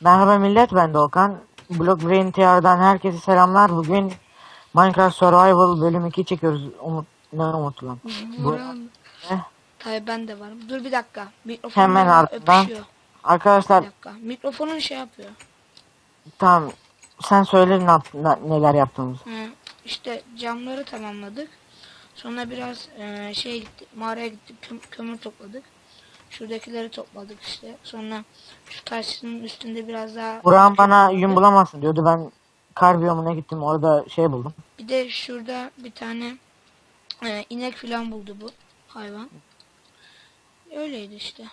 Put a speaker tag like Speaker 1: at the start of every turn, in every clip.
Speaker 1: Merhaba millet ben Doğukan. Block Brain TR'dan herkese selamlar. Bugün Minecraft Survival bölüm 2 çekiyoruz. Umut, ne Umut lan? Bu-
Speaker 2: Tabii ben de varım. Dur bir dakika. Mikrofon
Speaker 1: Hemen ardından.
Speaker 2: öpüşüyor. Bir
Speaker 1: Arkadaşlar
Speaker 2: dakika. Mikrofonun şey yapıyor.
Speaker 1: tamam sen söyle ne ne- neler yaptığımızı.
Speaker 2: Hı, işte camları tamamladık. Sonra biraz e, şey gittik. Mağaraya gittik. kö- kömür topladık. Şuradakileri topladık işte. Sonra şu taşın üstünde biraz daha
Speaker 1: Burak'ın bana yün bulamazsın diyordu. Ben kar biyomuna gittim orada şey buldum.
Speaker 2: bir de şurada bir tane e, inek falan buldu bu hayvan. Öyleydi işte.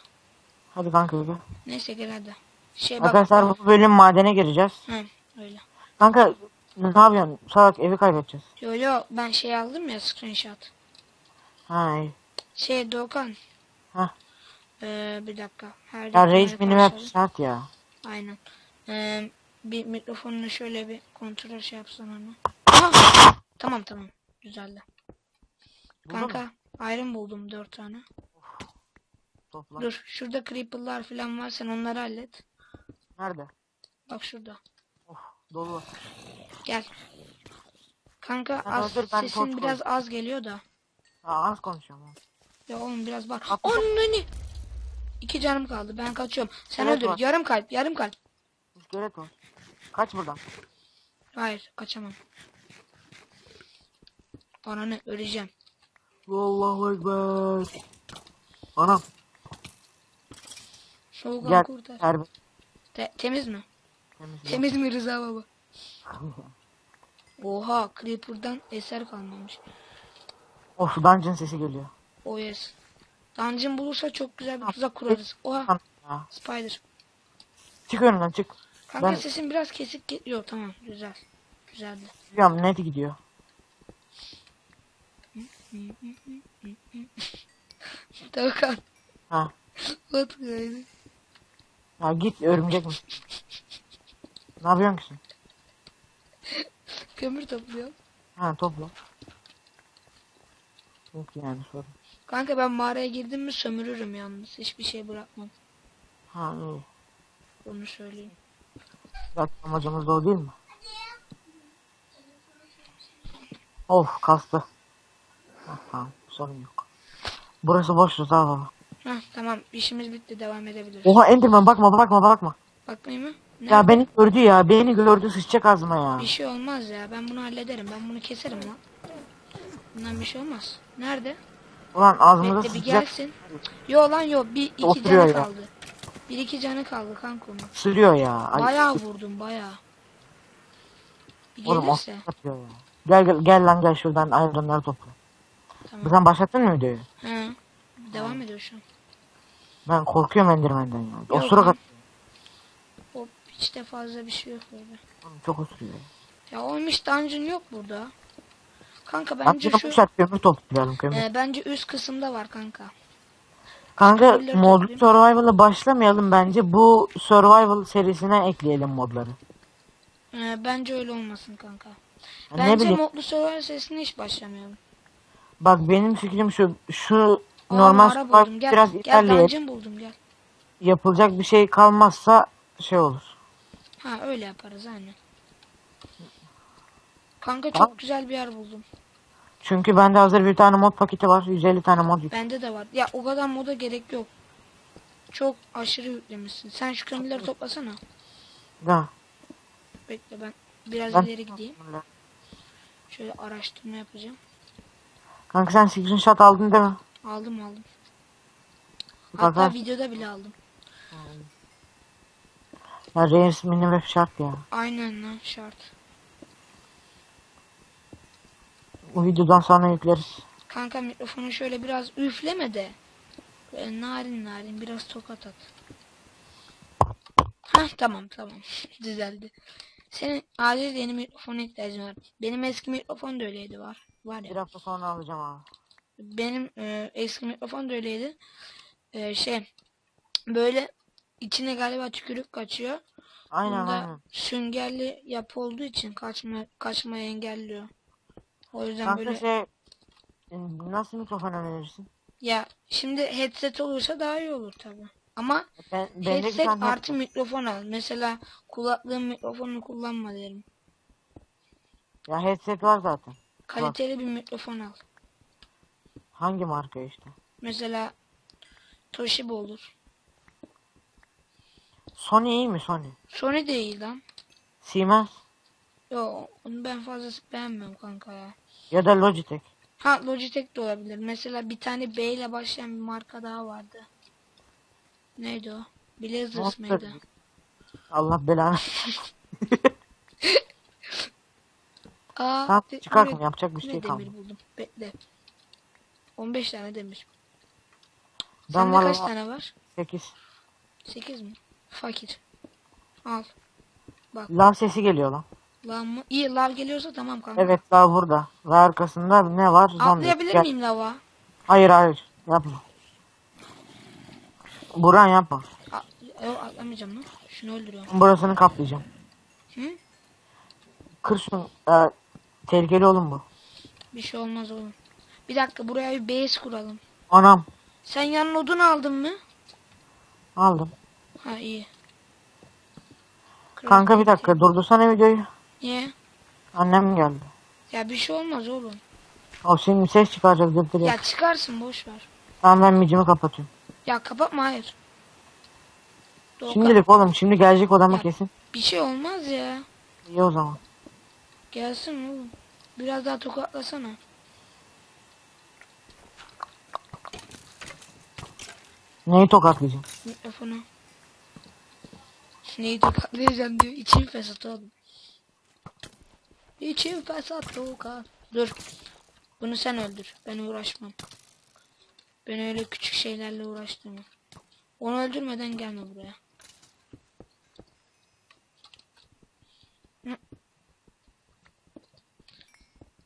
Speaker 1: Hadi kanka yürü.
Speaker 2: Neyse gel hadi. Şey bak.
Speaker 1: Arkadaşlar bu bölüm madene gireceğiz.
Speaker 2: Hı, öyle.
Speaker 1: Kanka ne yapıyorsun? Salak evi kaybedeceğiz.
Speaker 2: Yo yo ben şey aldım ya screenshot.
Speaker 1: Ha iyi.
Speaker 2: Şey Doğukan.
Speaker 1: Hah.
Speaker 2: Ee, bir dakika. Her
Speaker 1: Ya hep
Speaker 2: konuşalım.
Speaker 1: şart ya.
Speaker 2: Aynen. Ee, bir mikrofonunu şöyle bir kontrol şey yapsan onu. Aha! Tamam tamam. Güzeldi.
Speaker 1: Buldun mu?
Speaker 2: Kanka iron buldum dört tane.
Speaker 1: Topla.
Speaker 2: Dur şurada creeper'lar falan var sen onları hallet.
Speaker 1: Nerede?
Speaker 2: Bak şurada.
Speaker 1: Of dolu.
Speaker 2: Gel. Kanka
Speaker 1: Ha,
Speaker 2: az
Speaker 1: dur, ben
Speaker 2: sesin biraz az geliyor da.
Speaker 1: Aa, az konuşuyorum.
Speaker 2: Ya oğlum biraz bak.
Speaker 1: Atla.
Speaker 2: Anneni. İki canım kaldı. Ben kaçıyorum. Sen
Speaker 1: Evet,
Speaker 2: öldür.
Speaker 1: var.
Speaker 2: Yarım kalp. Yarım kalp.
Speaker 1: İskelet var. Kaç buradan.
Speaker 2: Hayır kaçamam. Ananı öleceğim.
Speaker 1: Allahu Ekber. Anam
Speaker 2: Soğukan
Speaker 1: gel.
Speaker 2: kurtar.
Speaker 1: Terbi.
Speaker 2: Te- temiz mi?
Speaker 1: Temiz.
Speaker 2: Temiz mi Rıza baba? Oha Creeper'dan eser kalmamış.
Speaker 1: Of dungeon sesi geliyor.
Speaker 2: O yes. Dungeon bulursa çok güzel bir tuzak kurarız. Oha spider.
Speaker 1: Çık önümden çık.
Speaker 2: Kanka
Speaker 1: Ben-
Speaker 2: sesin biraz kesik geliyor. Tamam güzel. Güzeldi.
Speaker 1: Biliyorum net gidiyor.
Speaker 2: Doğukan.
Speaker 1: Ha.
Speaker 2: What yani?
Speaker 1: Ya git örümcek mi? ne yapıyorsun ki sen?
Speaker 2: Kömür topluyor.
Speaker 1: Ha topla. Yok yani sorun.
Speaker 2: Kanka ben mağaraya girdim mi sömürürüm yalnız. Hiçbir şey bırakmam.
Speaker 1: Ha iyi.
Speaker 2: Onu söyleyeyim.
Speaker 1: Zaten amacımız da o değil mi? Of kastı. Ha, tamam sorun yok. Burası boş tut ha baba.
Speaker 2: Heh, tamam işimiz bitti devam edebiliriz.
Speaker 1: Oha Enderman bakma bakma bakma.
Speaker 2: Bakmayayım mı? Ne?
Speaker 1: Ya beni gördü ya. Beni gördü sıçacak ağzıma ya.
Speaker 2: Bir şey olmaz ya ben bunu hallederim ben bunu keserim lan. Bundan bir şey olmaz. Nerede?
Speaker 1: Ulan ağzımıza
Speaker 2: Bekle bir gelsin. Yo lan yo bir iki
Speaker 1: Oturuyor
Speaker 2: canı
Speaker 1: ya.
Speaker 2: kaldı. Bir iki canı kaldı kanka onun.
Speaker 1: Sürüyor ya. Ay,
Speaker 2: Bayağı vurdum bayağı. Bir
Speaker 1: Oğlum o
Speaker 2: gelirse.
Speaker 1: yapıyor ya. Gel gel gel lan gel şuradan ayrımları topla.
Speaker 2: Tamam.
Speaker 1: Sen başlattın mı videoyu?
Speaker 2: He. Devam ediyor şu an.
Speaker 1: Ben korkuyorum Enderman'den ya.
Speaker 2: Yok
Speaker 1: Osuruk
Speaker 2: lan.
Speaker 1: atıyor.
Speaker 2: Hop hiç de fazla bir şey yok.
Speaker 1: Oğlum, Çok osuruyor.
Speaker 2: Ya olmuş dungeon yok burada. Kanka
Speaker 1: Bence
Speaker 2: bence
Speaker 1: şu... kömür toplayalım kömür.
Speaker 2: e, bence üst kısımda var kanka.
Speaker 1: Kanka
Speaker 2: kömürleri
Speaker 1: modlu
Speaker 2: toplayayım.
Speaker 1: survival'a başlamayalım bence. Bu survival serisine ekleyelim modları.
Speaker 2: E, bence öyle olmasın kanka.
Speaker 1: Ya ne
Speaker 2: Bence
Speaker 1: bileyim.
Speaker 2: Modlu Survival sesine hiç başlamayalım.
Speaker 1: Bak benim fikrim şu. Şu
Speaker 2: Aa,
Speaker 1: normal
Speaker 2: mağara
Speaker 1: survival
Speaker 2: buldum. Gel,
Speaker 1: biraz
Speaker 2: gel dungeon buldum gel.
Speaker 1: Yapılacak bir şey kalmazsa şey olur.
Speaker 2: Ha öyle yaparız aynen. Kanka çok
Speaker 1: Tamam.
Speaker 2: güzel bir yer buldum.
Speaker 1: Çünkü bende hazır bir tane mod paketi var. 150 tane mod yük.
Speaker 2: Bende de var. Ya o kadar moda gerek yok. Çok aşırı yüklemişsin. Sen şu kömürleri toplasana.
Speaker 1: Da.
Speaker 2: Bekle ben biraz
Speaker 1: Ben...
Speaker 2: ileri gideyim. Şöyle araştırma yapacağım.
Speaker 1: Kanka sen screenshot aldın değil mi?
Speaker 2: Aldım aldım. Hatta videoda bile aldım.
Speaker 1: ya Reis mini web şart ya.
Speaker 2: Aynen lan şart.
Speaker 1: Bu videodan sonra yükleriz.
Speaker 2: Kanka mikrofonu şöyle biraz üfleme de. Böyle narin narin biraz tokat at. Hah tamam tamam. Düzeldi. Senin acil yeni mikrofona ihtiyacın var. Benim eski mikrofon da öyleydi var. Var
Speaker 1: Bir
Speaker 2: ya.
Speaker 1: hafta sonra alacağım abi.
Speaker 2: Benim e, eski mikrofon da öyleydi. E, şey böyle içine galiba tükürük kaçıyor.
Speaker 1: Aynen
Speaker 2: Bunda
Speaker 1: aynen.
Speaker 2: süngerli yapı olduğu için kaçma kaçmayı engelliyor. O yüzden
Speaker 1: Kanka
Speaker 2: böyle
Speaker 1: şey nasıl mikrofon önerirsin?
Speaker 2: ya şimdi headset olursa daha iyi olur tabi. Ama
Speaker 1: Ben, bir
Speaker 2: headset artı mikrofon al. Mesela kulaklığın mikrofonunu kullanma derim.
Speaker 1: ya headset var zaten.
Speaker 2: Kaliteli bir mikrofon al.
Speaker 1: Hangi marka işte?
Speaker 2: Mesela Toshiba olur.
Speaker 1: Sony iyi mi Sony?
Speaker 2: Sony değil lan.
Speaker 1: Siemens
Speaker 2: Yo onu ben fazla beğenmiyorum kanka ya.
Speaker 1: ya da Logitech.
Speaker 2: Ha Logitech de olabilir. Mesela bir tane B ile başlayan bir marka daha vardı. Neydi o? Blazers mıydı?
Speaker 1: Allah belanı.
Speaker 2: Aa,
Speaker 1: Tamam çıkartın
Speaker 2: oraya-
Speaker 1: yapacak bir şey kalmadı.
Speaker 2: demir buldum. Bekle. 15 tane demir.
Speaker 1: Ben
Speaker 2: Sende kaç tane var?
Speaker 1: 8.
Speaker 2: 8 mi? Fakir. Al.
Speaker 1: Lav sesi geliyor lan.
Speaker 2: Lav mı? İyi lav geliyorsa tamam kanka.
Speaker 1: Evet lav burada. Ve arkasında ne var? Zombi.
Speaker 2: Atlayabilir
Speaker 1: Gel.
Speaker 2: miyim lava?
Speaker 1: Hayır hayır yapma. Buran yapma.
Speaker 2: A- Yok atlamayacağım lan. Şunu öldürüyorum.
Speaker 1: Burasını kaplayacağım.
Speaker 2: Hı?
Speaker 1: Kır şunu. Ee, tehlikeli oğlum bu.
Speaker 2: Bir şey olmaz oğlum. Bir dakika buraya bir base kuralım.
Speaker 1: Anam.
Speaker 2: Sen yanına odun aldın mı?
Speaker 1: Aldım.
Speaker 2: Ha iyi.
Speaker 1: Kanka bir dakika durdursana videoyu.
Speaker 2: Niye?
Speaker 1: Annem geldi.
Speaker 2: Ya bir şey olmaz oğlum.
Speaker 1: O senin ses çıkaracak dırdır ya.
Speaker 2: Çıkarsın boş ver.
Speaker 1: Tamam ben micimi kapatıyorum.
Speaker 2: Ya kapatma hayır. Doğukan,
Speaker 1: Şimdilik oğlum şimdi gelecek odama
Speaker 2: Ya.
Speaker 1: kesin.
Speaker 2: Bir şey olmaz ya.
Speaker 1: İyi o zaman.
Speaker 2: Gelsin oğlum. Biraz daha tokatlasana.
Speaker 1: Neyi tokatlayacağım?
Speaker 2: Mikrofonu. Neyi tokatlayacağım diyor. İçim fesat oğlum. İçim fesat Doğukan. Dur. Bunu sen öldür. Ben uğraşmam. Ben öyle küçük şeylerle uğraştırma. Onu öldürmeden gelme buraya.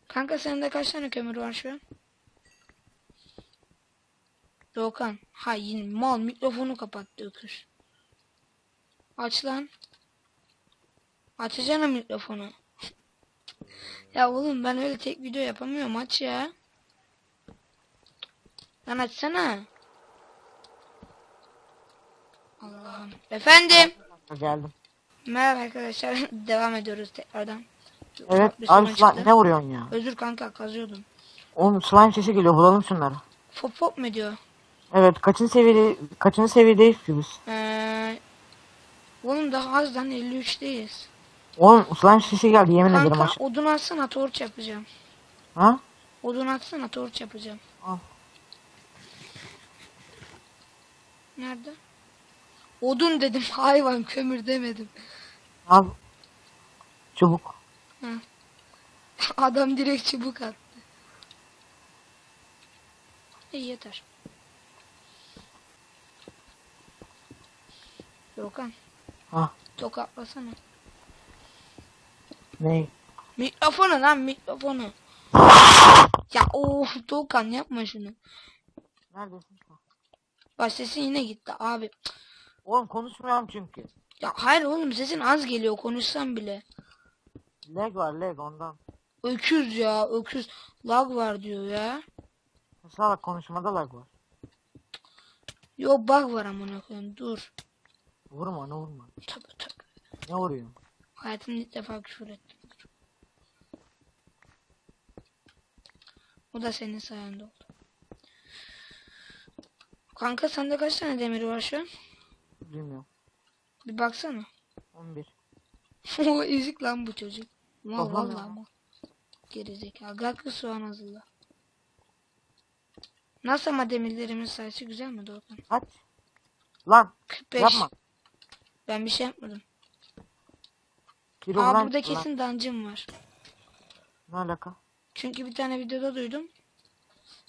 Speaker 2: Kanka sende kaç tane kömür var şu an? Doğukan. Ha yine mal mikrofonu kapattı öküz. Aç lan. Açacağım mikrofonu. Ya oğlum ben öyle tek video yapamıyorum aç ya. Lan açsana. Allah'ım. Efendim.
Speaker 1: Geldim.
Speaker 2: Merhaba arkadaşlar. Devam ediyoruz tekrardan.
Speaker 1: Evet
Speaker 2: Bir sorun
Speaker 1: abi slime,
Speaker 2: çıktı.
Speaker 1: ne vuruyorsun ya?
Speaker 2: Özür kanka kazıyordum.
Speaker 1: Oğlum slime sesi geliyor bulalım şunları.
Speaker 2: Pop pop mu diyor?
Speaker 1: Evet kaçıncı seviyede kaçıncı seviyedeyiz ki biz?
Speaker 2: Ee, oğlum daha az lan 53'teyiz.
Speaker 1: Oğlum slime sesi geldi yemin ederim
Speaker 2: Kanka
Speaker 1: aşağı.
Speaker 2: odun atsana torç yapacağım.
Speaker 1: Ha?
Speaker 2: Odun atsana torç yapacağım.
Speaker 1: Al.
Speaker 2: Nerede? Odun dedim hayvan kömür demedim.
Speaker 1: Al. Çubuk.
Speaker 2: Adam direkt çubuk attı. İyi yeter. Yokan.
Speaker 1: Ha.
Speaker 2: Tokatlasana.
Speaker 1: Ne?
Speaker 2: Mikrofonu lan mikrofonu. ya of Doğukan yapma şunu.
Speaker 1: Neredesin?
Speaker 2: Bak sesin yine gitti abi.
Speaker 1: Oğlum konuşmuyorum çünkü.
Speaker 2: Ya hayır oğlum sesin az geliyor konuşsam bile.
Speaker 1: Lag var lag ondan.
Speaker 2: Öküz ya öküz. Lag var diyor ya.
Speaker 1: Bak konuşmada lag var.
Speaker 2: Yok bug var amına koyayım dur.
Speaker 1: Vurma ne vurma.
Speaker 2: Tabii tabii.
Speaker 1: Ne vuruyorsun?
Speaker 2: Hayatımda ilk defa küfür ettim. O da senin sayende oldu. Kanka sende kaç tane demir var şu an?
Speaker 1: Bilmiyorum.
Speaker 2: Bir baksana.
Speaker 1: 11.
Speaker 2: o ezik lan bu çocuk. Mal
Speaker 1: Kafam
Speaker 2: vallahi
Speaker 1: ya.
Speaker 2: mal. Gerizekalı. Kalk soğan hazırla. Nasıl ama demirlerimin sayısı güzel mi Doğukan?
Speaker 1: Kaç? Lan
Speaker 2: 45.
Speaker 1: yapma.
Speaker 2: Ben bir şey yapmadım.
Speaker 1: Kilo
Speaker 2: Aa burada kesin dancım var.
Speaker 1: Ne alaka?
Speaker 2: Çünkü bir tane videoda duydum.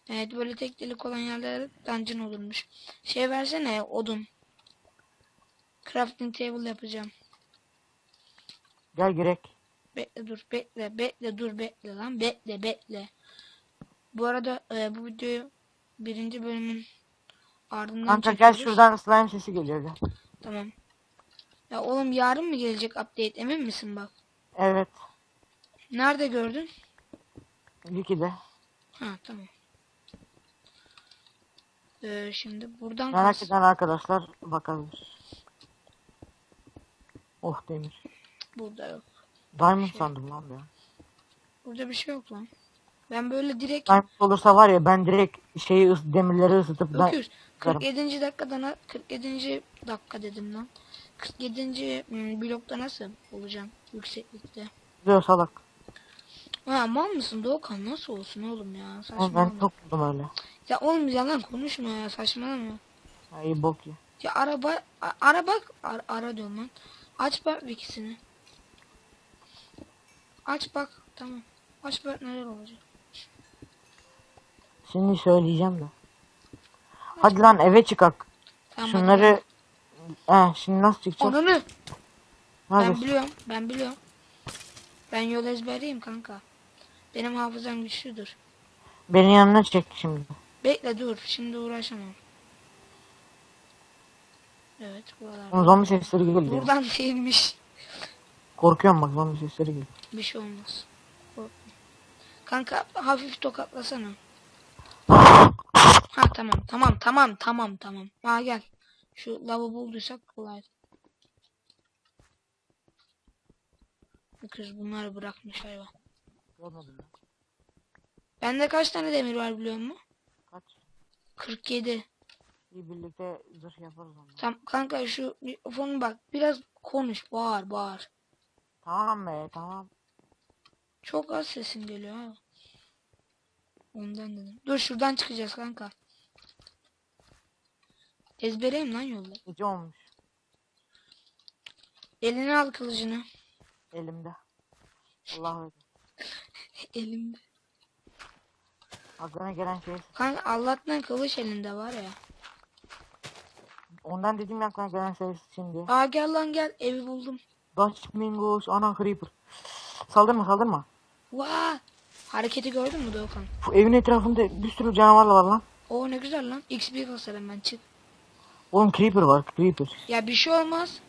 Speaker 2: Evet böyle tek delik olan yerlere dungeon olurmuş. Şey versene odun. Crafting table yapacağım.
Speaker 1: Gel gerek.
Speaker 2: Bekle dur bekle bekle dur bekle lan bekle bekle. Bu arada e, bu videoyu birinci bölümün ardından
Speaker 1: Kanka gel
Speaker 2: çekiyoruz.
Speaker 1: şuradan slime sesi geliyor gel.
Speaker 2: Tamam. Ya oğlum yarın mı gelecek update emin misin bak?
Speaker 1: Evet.
Speaker 2: Nerede gördün?
Speaker 1: Wiki'de.
Speaker 2: Ha tamam. Ee, şimdi buradan
Speaker 1: Merak eden arkadaşlar bakabilir. Oh demir.
Speaker 2: burada yok.
Speaker 1: Diamond sandım lan ya.
Speaker 2: Burada bir şey yok lan. Ben böyle direkt
Speaker 1: Diamond olursa var ya ben direkt şeyi ıs demirleri ısıtıp
Speaker 2: Öküz. 47. dakikada na- 47. dakika dedim lan. 47. hmm, blokta nasıl olacağım yükseklikte?
Speaker 1: diyor salak.
Speaker 2: Ha mal mısın Doğukan nasıl olsun oğlum ya
Speaker 1: Ama
Speaker 2: saçmalama.
Speaker 1: ben çok buldum öyle.
Speaker 2: Ya oğlum yalan konuşma ya saçmalama.
Speaker 1: İyi bok ya.
Speaker 2: Ya araba a- araba ara, ara diyorum lan. Aç bak ikisini. Aç bak tamam. Aç bak neler olacak.
Speaker 1: Şimdi söyleyeceğim de. Hadi lan eve çıkak.
Speaker 2: Tamam,
Speaker 1: Şunları He şimdi nasıl çıkacağız?
Speaker 2: Ananı. Ben
Speaker 1: Neredesin?
Speaker 2: biliyorum. Ben biliyorum. Ben yol ezberliyim kanka. Benim hafızam güçlüdür.
Speaker 1: Beni yanına çek şimdi.
Speaker 2: Bekle dur. Şimdi uğraşamam. Evet buralar.
Speaker 1: Zombi sesleri geliyor.
Speaker 2: Buradan değilmiş.
Speaker 1: Korkuyorum bak zombi sesleri geliyor.
Speaker 2: Bir şey olmaz. Korkma. Kanka hafif tokatlasana. Ha tamam tamam tamam tamam tamam. Ha gel. Şu lavı bulduysak kolay. Kız bunları bırakmış hayvan.
Speaker 1: Görmedim ya.
Speaker 2: Bende kaç tane demir var biliyor musun?
Speaker 1: Kaç?
Speaker 2: 47.
Speaker 1: İyi birlikte zırh yaparız onu.
Speaker 2: Tam kanka şu mikrofonu bak biraz konuş bağır bağır.
Speaker 1: Tamam be tamam.
Speaker 2: Çok az sesin geliyor ha. Ondan dedim. Dur şuradan çıkacağız kanka. Ezbereyim lan yolda.
Speaker 1: Gece olmuş.
Speaker 2: Eline al kılıcını.
Speaker 1: Elimde. Allah verir.
Speaker 2: Elimde.
Speaker 1: Aklına gelen şey.
Speaker 2: Kanka Allah'tan kılıç elinde var ya.
Speaker 1: Ondan dedim ya aklına gelen şey şimdi.
Speaker 2: Aa gel lan gel evi buldum.
Speaker 1: Dutch Mingus, ana creeper. Saldırma saldırma.
Speaker 2: Vaa. Hareketi gördün mü Doğukan?
Speaker 1: Bu evin etrafında bir sürü canavar var lan.
Speaker 2: Oo ne güzel lan. XP basarım ben çık.
Speaker 1: Oğlum creeper var creeper.
Speaker 2: Ya bir şey olmaz.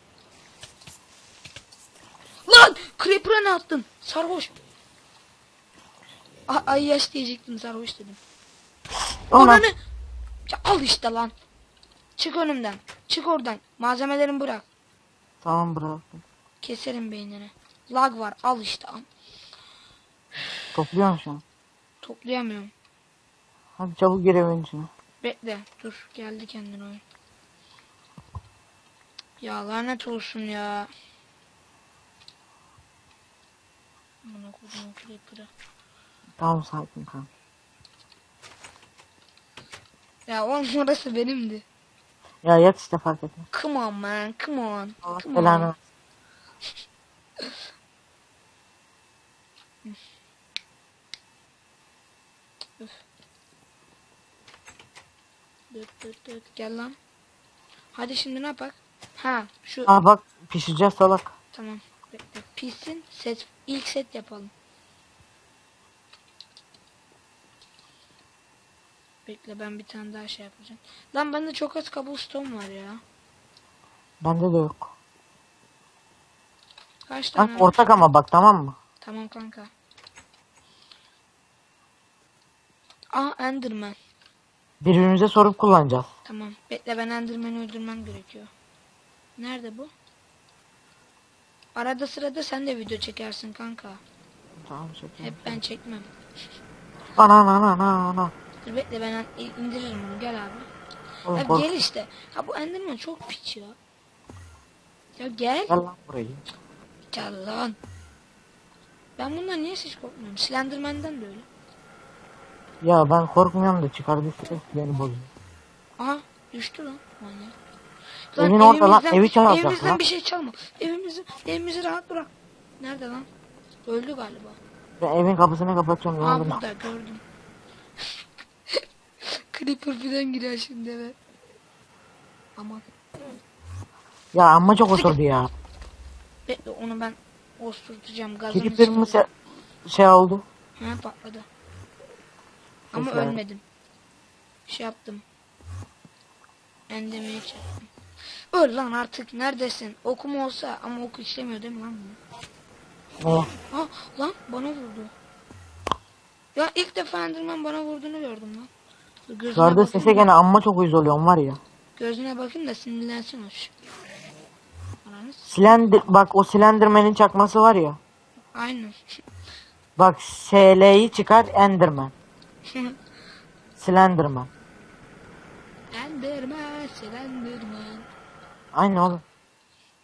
Speaker 2: Lan! Creeper'a ne attın? Sarhoş. A- ay yaş diyecektim sarhoş dedim. Ananı. Ya al işte lan. Çık önümden. Çık oradan. Malzemelerimi bırak.
Speaker 1: Tamam bıraktım.
Speaker 2: Keserim beynini. Lag var. Al işte. Al.
Speaker 1: Topluyorum şu an.
Speaker 2: Toplayamıyorum.
Speaker 1: Hadi çabuk gir evin içine.
Speaker 2: Bekle. Dur. Geldi kendine oyun. Ya lanet olsun ya. Bana kodumun creeper'ı.
Speaker 1: Tamam sakin kan.
Speaker 2: Ya oğlum orası benimdi.
Speaker 1: Ya yat işte fark etme.
Speaker 2: Come on man. Come on.
Speaker 1: Allah
Speaker 2: Come
Speaker 1: belanı
Speaker 2: on. Dıt dıt dıt. Gel lan. Hadi şimdi ne yapak? Ha şu
Speaker 1: Aa bak pişireceğiz salak.
Speaker 2: tamam. Bekle. Pişsin. Set ilk set yapalım. Bekle ben bir tane daha şey yapacağım. Lan bende çok az cobblestone var ya.
Speaker 1: Bende de yok.
Speaker 2: Kaç tane?
Speaker 1: Kanka ortak ama bak tamam mı?
Speaker 2: Tamam kanka. Aa Enderman.
Speaker 1: Birbirimize sorup kullanacağız.
Speaker 2: Tamam. Bekle ben Enderman'i öldürmem gerekiyor. Nerede bu? Arada sırada sen de video çekersin kanka.
Speaker 1: Tamam çekelim.
Speaker 2: Hep ben çekmem.
Speaker 1: Ana ana ana ana.
Speaker 2: Dur bekle ben in- indiririm onu gel abi.
Speaker 1: Oğlum
Speaker 2: Ya
Speaker 1: kork.
Speaker 2: gel işte. Ha bu Enderman çok piç ya. Ya gel.
Speaker 1: Gel lan buraya.
Speaker 2: Gel lan. Ben bundan niye hiç korkmuyorum? Slenderman'den de öyle.
Speaker 1: Ya ben korkmuyorum da çıkardı ses beni bozuyor.
Speaker 2: Aha düştü lan. Manyak.
Speaker 1: Evin orada lan, evi çalacak
Speaker 2: Evimizden
Speaker 1: lan.
Speaker 2: bir şey çalma. Evimizi, evimizi rahat bırak. Nerede lan? Öldü galiba.
Speaker 1: Ben evin kapısını kapatıyorum.
Speaker 2: Aa burada gördüm. Creeper falan giriyor şimdi eve. Aman.
Speaker 1: Ya amma çok oturdu ya.
Speaker 2: Bekle onu ben osturtacağım. Gazını
Speaker 1: Creeper'ımı
Speaker 2: sıkacağım.
Speaker 1: se- şey oldu.
Speaker 2: Ha patladı. Ama
Speaker 1: Neyse.
Speaker 2: ölmedim. Şey yaptım. Endemeye çektim. Öl lan artık neredesin? Okum olsa ama oku işlemiyor değil mi lan?
Speaker 1: Ne?
Speaker 2: Ha lan bana vurdu. Ya ilk defa Enderman bana vurduğunu gördüm lan. Gözüne
Speaker 1: Çıkardığı
Speaker 2: bakayım
Speaker 1: sese
Speaker 2: da-
Speaker 1: gene amma çok uyuz oluyorum var ya.
Speaker 2: Gözüne bakayım da sinirlensin şu. Ananı s-
Speaker 1: Slender, bak o Slenderman'in çakması var ya.
Speaker 2: Aynen.
Speaker 1: Bak SL'yi çıkar Enderman. Slenderman.
Speaker 2: Enderman, Slenderman.
Speaker 1: Aynı oğlum.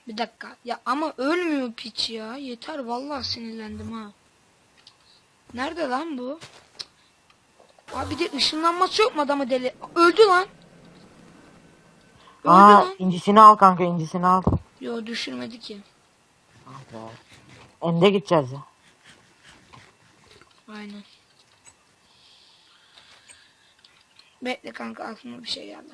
Speaker 2: Bir dakika. Ya ama ölmüyor piç ya. Yeter vallahi sinirlendim ha. Nerede lan bu? Abi bir de ışınlanması yok mu adamı deli? Öldü lan. Öldü
Speaker 1: Aa
Speaker 2: lan.
Speaker 1: incisini al kanka incisini al.
Speaker 2: Yo düşürmedi ki.
Speaker 1: Ende gideceğiz ya.
Speaker 2: Aynen. Bekle kanka aklıma bir şey geldi.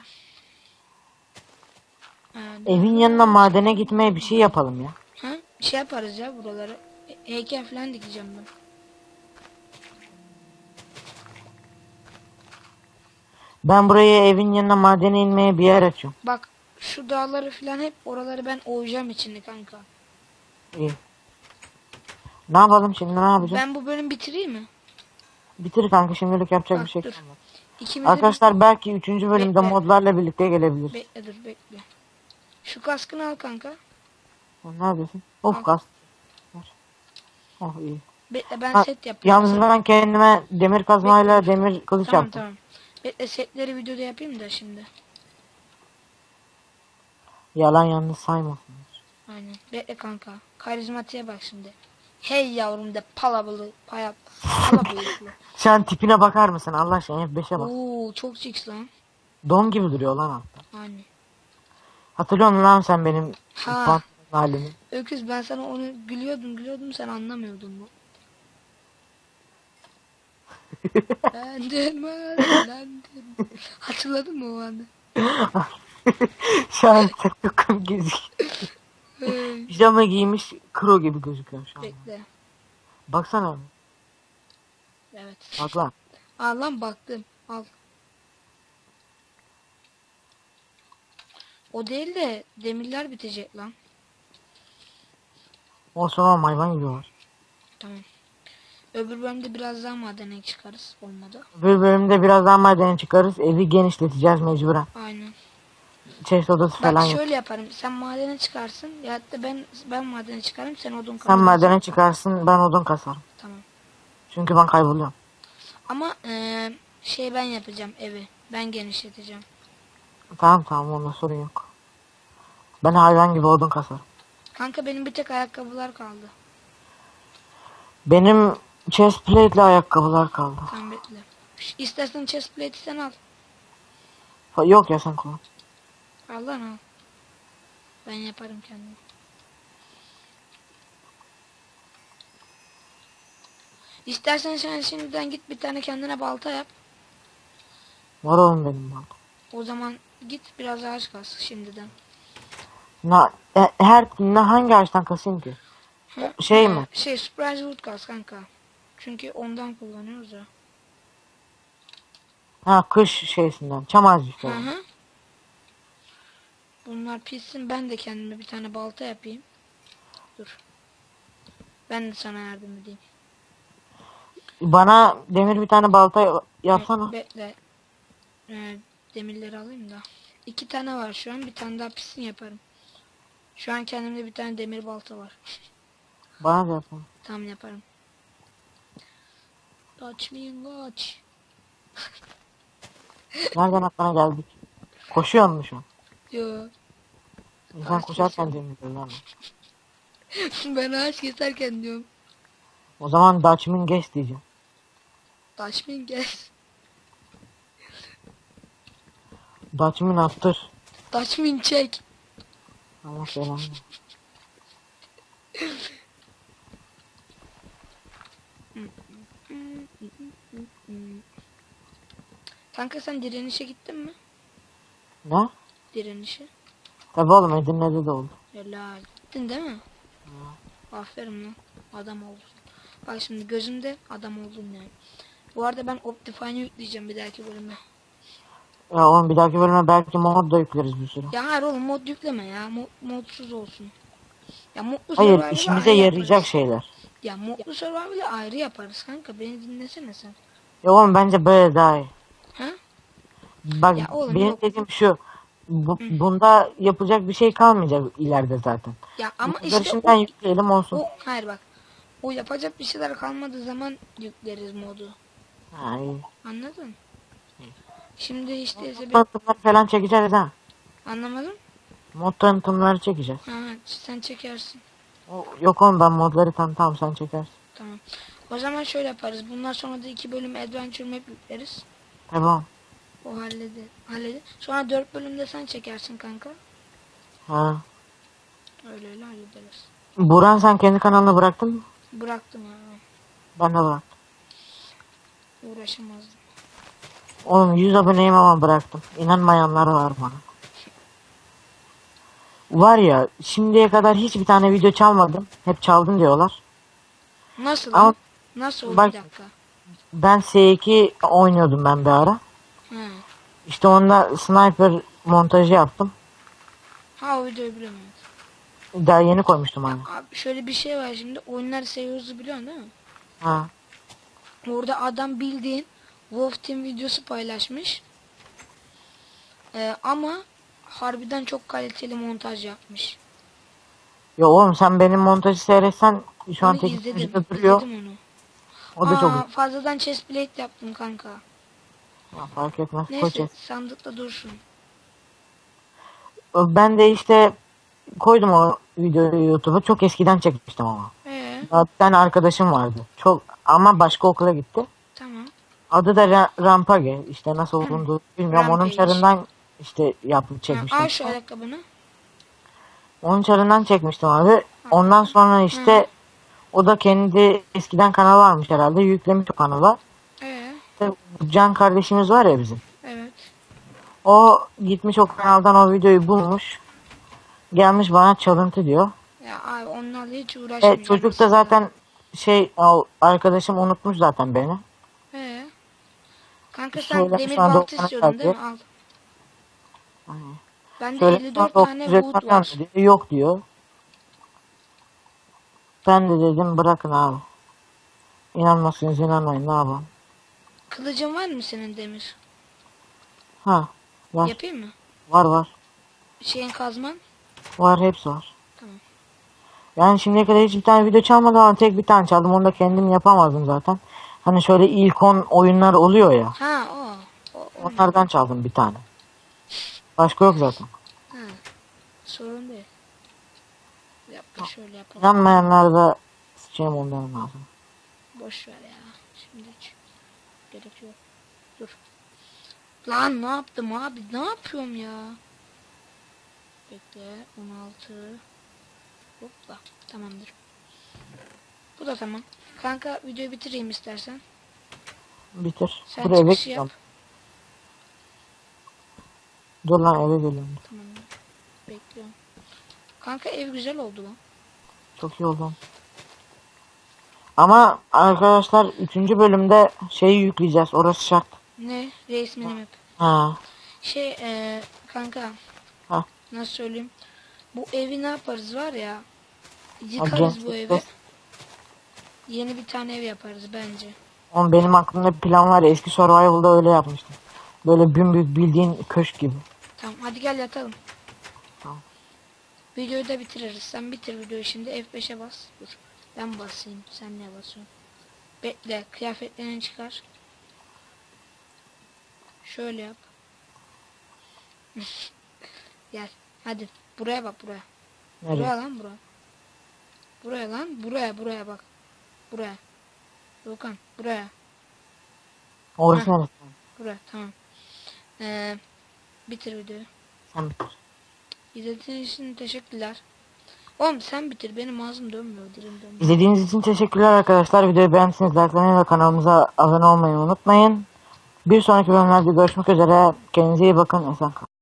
Speaker 2: Ha,
Speaker 1: Evin yanına madene gitmeye bir şey yapalım ya.
Speaker 2: ha? Bir şey yaparız ya buraları. He- heykel falan dikeceğim ben.
Speaker 1: Ben buraya evin yanına madene inmeye bir yer açıyorum.
Speaker 2: Bak şu dağları falan hep oraları ben oyacağım içinde kanka.
Speaker 1: İyi. Ne yapalım şimdi ne yapacağız?
Speaker 2: Ben bu bölüm bitireyim mi?
Speaker 1: Bitir kanka şimdilik yapacak
Speaker 2: Bak,
Speaker 1: bir şey
Speaker 2: dur.
Speaker 1: kalmadı.
Speaker 2: İkimiz de
Speaker 1: Arkadaşlar belki 3. bölümde
Speaker 2: Bekle.
Speaker 1: modlarla birlikte gelebilir.
Speaker 2: bekle dur bekle. Şu kaskını al kanka.
Speaker 1: Ne yapıyorsun? Of
Speaker 2: Al.
Speaker 1: kas. Ver. Oh iyi.
Speaker 2: Bekle ben
Speaker 1: Ha,
Speaker 2: set yapıyorum.
Speaker 1: Yalnız ben kendime demir kazmayla demir kılıç
Speaker 2: Tamam
Speaker 1: yaptım.
Speaker 2: tamam. Bekle setleri videoda yapayım da şimdi.
Speaker 1: Yalan yalnız saymasın.
Speaker 2: Aynen. Bekle kanka. Karizmatiğe bak şimdi. Hey yavrum de palabalı payat. Pala bıyıklı.
Speaker 1: Şu an tipine bakar mısın Allah aşkına F5'e bak.
Speaker 2: Oo çok çiks lan.
Speaker 1: Don gibi duruyor lan hatta.
Speaker 2: Aynen.
Speaker 1: Hatırlıyor musun lan sen benim
Speaker 2: Ha.
Speaker 1: halimi?
Speaker 2: Öküz ben sana onu gülüyordum gülüyordum sen anlamıyordun bu. Lendirme, lendirme. Hatırladın mı o anı?
Speaker 1: şu an takım gözüküyor. Pijama giymiş kro gibi gözüküyor şu an.
Speaker 2: Bekle.
Speaker 1: Baksana.
Speaker 2: Evet.
Speaker 1: Bak lan.
Speaker 2: Al lan baktım. Al. O değil de demirler bitecek lan.
Speaker 1: Olsun ama hayvan var.
Speaker 2: Tamam. Öbür bölümde biraz daha madene çıkarız. Olmadı.
Speaker 1: Bir bölümde biraz daha madene çıkarız. Evi genişleteceğiz mecburen.
Speaker 2: Aynen.
Speaker 1: Chest odası falan
Speaker 2: Bak
Speaker 1: yok.
Speaker 2: şöyle yaparım. Sen madene çıkarsın. Ya da ben ben madene çıkarım. Sen odun
Speaker 1: Sen
Speaker 2: kazarsın.
Speaker 1: madene çıkarsın ben odun kasarım.
Speaker 2: Tamam.
Speaker 1: Çünkü ben kayboluyorum.
Speaker 2: Ama eee, şey ben yapacağım evi. Ben genişleteceğim.
Speaker 1: Tamam tamam onda sorun yok. Ben hayvan gibi odun kasarım.
Speaker 2: Kanka benim bir tek ayakkabılar kaldı.
Speaker 1: Benim chest plate ile ayakkabılar kaldı.
Speaker 2: Tamam bekle. İstersen chest plate'i sen al.
Speaker 1: Ha, Yok ya sen kullan.
Speaker 2: Al lan al. Ben yaparım kendim. İstersen sen şimdiden git bir tane kendine balta yap.
Speaker 1: Var oğlum benim bak.
Speaker 2: O zaman git biraz ağaç kas şimdiden.
Speaker 1: Na, e, her ne hangi ağaçtan kasayım ki?
Speaker 2: Hı?
Speaker 1: Şey mi?
Speaker 2: Şey surprise wood kas kanka. Çünkü ondan kullanıyoruz ya.
Speaker 1: Ha kış şeysinden. Çam.
Speaker 2: Hı hı. Bunlar pişsin ben de kendime bir tane balta yapayım. Dur. Ben de sana yardım edeyim.
Speaker 1: Bana demir bir tane balta yapsana.
Speaker 2: Bekle. Ee, demirleri alayım da. İki tane var şu an. Bir tane daha pissin yaparım. Şu an kendimde bir tane demir balta var.
Speaker 1: Bana da yapsana.
Speaker 2: Tam yaparım. Kaç mıyım kaç.
Speaker 1: Nereden aklına geldik? Koşuyor musun an?
Speaker 2: Yo.
Speaker 1: İnsan
Speaker 2: Ağaç
Speaker 1: koşarken demir lan.
Speaker 2: ben ağaç keserken diyorum.
Speaker 1: O zaman Dutchman geç diyeceğim.
Speaker 2: Mıyım gel.
Speaker 1: Dutchman.
Speaker 2: Taş mıyım çek.
Speaker 1: Allah selam.
Speaker 2: Kanka sen direnişe gittin mi?
Speaker 1: Ne?
Speaker 2: Direnişe.
Speaker 1: Tabi oğlum Edirne'de de oldu.
Speaker 2: Helal. Gittin değil mi? Aferin lan. Adam oldun. Bak şimdi gözümde adam oldun yani. Bu arada ben Optifine'i yükleyeceğim bir dahaki bölüme.
Speaker 1: Ya oğlum bir dahaki bölüme belki mod da yükleriz bir sürü.
Speaker 2: Ya hayır oğlum mod yükleme ya. Mo- modsuz olsun. Ya modlu
Speaker 1: Hayır işimize yarayacak
Speaker 2: yaparız.
Speaker 1: şeyler.
Speaker 2: Ya modlu survival'ı ayrı yaparız kanka. Beni dinlesene sen.
Speaker 1: Ya oğlum bence böyle daha iyi.
Speaker 2: Ha?
Speaker 1: Bak
Speaker 2: Ya oğlum
Speaker 1: benim
Speaker 2: yok.
Speaker 1: dediğim şu. Bu, bunda yapacak bir şey kalmayacak ileride zaten.
Speaker 2: Ya ama işte
Speaker 1: şimdiden
Speaker 2: o,
Speaker 1: yükleyelim olsun.
Speaker 2: o hayır bak. O yapacak bir şeyler kalmadığı zaman yükleriz modu.
Speaker 1: Ha, iyi.
Speaker 2: Anladın? Şimdi işte
Speaker 1: Mod
Speaker 2: sebep
Speaker 1: tanıtımları falan çekeceğiz ha.
Speaker 2: anlamadım.
Speaker 1: Mod tanıtımları çekeceğiz.
Speaker 2: Ha, sen çekersin.
Speaker 1: O, yok oğlum ben modları tanıtamam sen çekersin.
Speaker 2: Tamam. O zaman şöyle yaparız. Bundan sonra da iki bölüm Adventure Map yükleriz.
Speaker 1: Tamam.
Speaker 2: O halleder. halleder. Sonra dört bölümde sen çekersin kanka.
Speaker 1: Ha.
Speaker 2: Öyle öyle hallederiz.
Speaker 1: Buran sen kendi kanalını bıraktın mı?
Speaker 2: Bıraktım ya.
Speaker 1: Ben de bıraktım.
Speaker 2: Uğraşamazdım.
Speaker 1: Oğlum 100 aboneyim ama bıraktım. İnanmayanlar var bana. Var ya şimdiye kadar hiçbir tane video çalmadım. Hep çaldın diyorlar.
Speaker 2: Nasıl
Speaker 1: Ama?
Speaker 2: Nasıl
Speaker 1: bak-
Speaker 2: bir dakika?
Speaker 1: Ben S2 oynuyordum ben bir ara.
Speaker 2: Ha.
Speaker 1: İşte onda sniper montajı yaptım.
Speaker 2: ha o videoyu biliyorum. evet.
Speaker 1: Daha yeni koymuştum hani.
Speaker 2: Abi şöyle bir şey var şimdi. Oyunları seviyoruz biliyorsun değil mi?
Speaker 1: Ha.
Speaker 2: Orada adam bildiğin Wolf Team videosu paylaşmış. Ee, ama harbiden çok kaliteli montaj yapmış.
Speaker 1: Ya oğlum sen benim montajı seyretsen şu an
Speaker 2: Onu izledim.
Speaker 1: teknolojide duruyor.
Speaker 2: izledim onu.
Speaker 1: O da çok
Speaker 2: Aa, fazladan chestplate yaptım kanka.
Speaker 1: Ya fark etmez.
Speaker 2: Neyse sandıkta dursun.
Speaker 1: Ben de işte koydum o videoyu YouTube'a. Çok eskiden çekmiştim ama.
Speaker 2: Ee,
Speaker 1: Bir tane arkadaşım vardı. Çok ama başka okula gitti.
Speaker 2: tamam.
Speaker 1: Adı da Ra- Rampage. İşte nasıl olduğunu bilmiyorum. Onun
Speaker 2: Rampage.
Speaker 1: çarından işte yapıp çekmiştim.
Speaker 2: al şu ayakkabını.
Speaker 1: Onun çarından çekmiştim abi. Ondan sonra işte o da kendi eskiden kanal varmış herhalde. Yüklemiş o kanala.
Speaker 2: Ee,
Speaker 1: Can kardeşimiz var ya bizim.
Speaker 2: evet.
Speaker 1: O gitmiş o kanaldan o videoyu bulmuş. Gelmiş bana çalıntı diyor.
Speaker 2: Ya abi onlarla hiç
Speaker 1: E,
Speaker 2: uğraşmayacağım.
Speaker 1: çocuk da zaten şey o arkadaşım unutmuş zaten beni.
Speaker 2: Ee, kanka sen
Speaker 1: Şöyle
Speaker 2: demir
Speaker 1: okana
Speaker 2: istiyordun değil mi? Al. Bende
Speaker 1: Şöyle
Speaker 2: 54 tane wood var.
Speaker 1: diyor. Yok diyor. Ben de dedim bırakın abi. İnanmazsınız inanmayın ne yapalım.
Speaker 2: Kılıcın var mı senin demir?
Speaker 1: Ha var
Speaker 2: Yapayım mı?
Speaker 1: var var.
Speaker 2: Şeyin kazman?
Speaker 1: Var hepsi var.
Speaker 2: Tamam.
Speaker 1: Yani şimdiye kadar hiç bir tane video çalmadım ama tek bir tane çaldım. Onu da kendim yapamazdım zaten. Hani şöyle ilk 10 oyunlar oluyor ya.
Speaker 2: Ha o. o, o.
Speaker 1: Onlardan çaldım bir tane. Başka yok zaten.
Speaker 2: Ha. Sorun değil. Yap şöyle yapalım.
Speaker 1: İnanmayanlar da sıçayım onların lazım.
Speaker 2: Boş ver ya. Şimdi hiç gerek yok. Dur. Lan ne yaptım abi? Ne yapıyorum ya? Bekle. 16. Hopla. Tamamdır. Bu da tamam. Kanka videoyu bitireyim istersen.
Speaker 1: Bitir.
Speaker 2: Sen
Speaker 1: Buraya gidiyorum.
Speaker 2: yap.
Speaker 1: Dur lan eve geliyorum.
Speaker 2: Tamamdır. Bekliyorum. Kanka ev güzel oldu lan.
Speaker 1: Çok iyi oldu. Ama arkadaşlar 3. bölümde şeyi yükleyeceğiz. Orası şart.
Speaker 2: Ne? Reis minimap.
Speaker 1: Ha.
Speaker 2: Şey eee kanka.
Speaker 1: Ha.
Speaker 2: Nasıl söyleyeyim? Bu evi ne yaparız var ya. Yıkarız bu evi.
Speaker 1: kız.
Speaker 2: Yeni bir tane ev yaparız bence.
Speaker 1: Oğlum benim aklımda bir plan var. Eski Survival'da öyle yapmıştım. Böyle bümbük bildiğin köşk gibi.
Speaker 2: Tamam hadi gel yatalım.
Speaker 1: Tamam.
Speaker 2: Videoyu da bitiririz. Sen bitir videoyu şimdi F5'e bas. Dur. Ben basayım. Sen ne basıyorsun? Bekle. Kıyafetlerini çıkar. Şöyle yap. gel. Hadi. Buraya bak buraya.
Speaker 1: Nereye?
Speaker 2: Buraya lan buraya. Buraya lan. Buraya buraya bak. Buraya. Volkan buraya.
Speaker 1: Orası neresi?
Speaker 2: Buraya tamam. Ee, bitir videoyu.
Speaker 1: Sen bitir.
Speaker 2: İzlediğiniz için teşekkürler. Oğlum sen bitir. Benim ağzım dönmüyor. Dilim dönmüyor.
Speaker 1: İzlediğiniz için teşekkürler arkadaşlar. Videoyu beğendiyseniz likelamayı ve kanalımıza abone olmayı unutmayın. Bir sonraki bölümlerde görüşmek üzere. Kendinize iyi bakın. Esen.